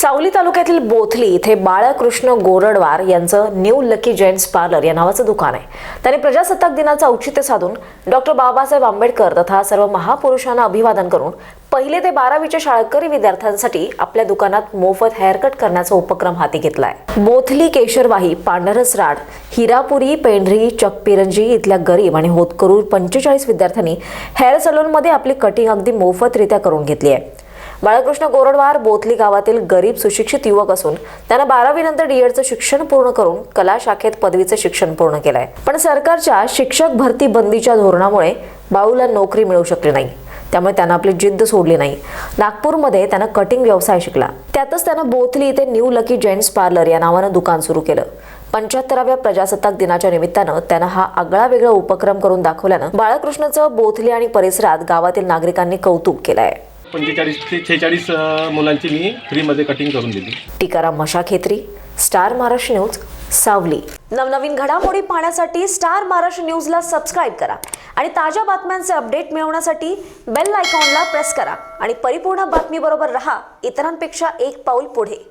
सावली तालुक्यातील बोथली इथे बाळकृष्ण गोरडवार यांचं न्यू लकी जेंट्स पार्लर या नावाचं दुकान आहे. त्यांनी प्रजासत्ताक दिनाचं औचित्य साधून डॉक्टर बाबासाहेब आंबेडकर तथा सर्व महापुरुषांना अभिवादन करून पहिले ते बारावीच्या शाळकरी विद्यार्थ्यांसाठी आपल्या दुकानात मोफत हेअरकट करण्याचा उपक्रम हाती घेतलाय. बोथली केशरवाही पांढरस राड हिरापुरी पेंढरी चकपिरंजी इथल्या गरीब आणि होतकरू पंचेचाळीस विद्यार्थ्यांनी हेअर सलूनमध्ये आपली कटिंग अगदी मोफतरित्या करून घेतली आहे. बाळकृष्ण गोरडवार बोथली गावातील गरीब सुशिक्षित युवक असून त्यांना बारावी नंतर डीएडचं शिक्षण पूर्ण करून कला शाखेत पदवीचं शिक्षण पूर्ण केलंय. पण सरकारच्या शिक्षक भरती बंदीच्या धोरणामुळे बाळूला नोकरी मिळू शकली नाही. त्यामुळे त्यानं आपली जिद्द सोडली नाही. नागपूरमध्ये त्यानं कटिंग व्यवसाय शिकला. त्यातच त्यानं बोथली इथे न्यू लकी जेंट्स पार्लर या नावानं दुकान सुरू केलं. पंच्याहत्तराव्या प्रजासत्ताक दिनाच्या निमित्तानं त्यानं हा आगळा वेगळा उपक्रम करून दाखवल्यानं बाळकृष्णचं बोथली आणि परिसरात गावातील नागरिकांनी कौतुक केलं आहे पंचेचाळीस ते छेचाळीस मुलांची मी फ्रीमध्ये कटिंग करून दिली. Tikaram Mashakhetri star Maharashtra news Savali. नवनवीन घडामोडी पाहण्यासाठी स्टार महाराष्ट्र न्यूजला सबस्क्राईब करा आणि ताज्या बातम्यांचे अपडेट मिळवण्यासाठी बेल आयकॉनला प्रेस करा आणि परिपूर्ण बातमीबरोबर रहा. इतरांपेक्षा एक पाऊल पुढे.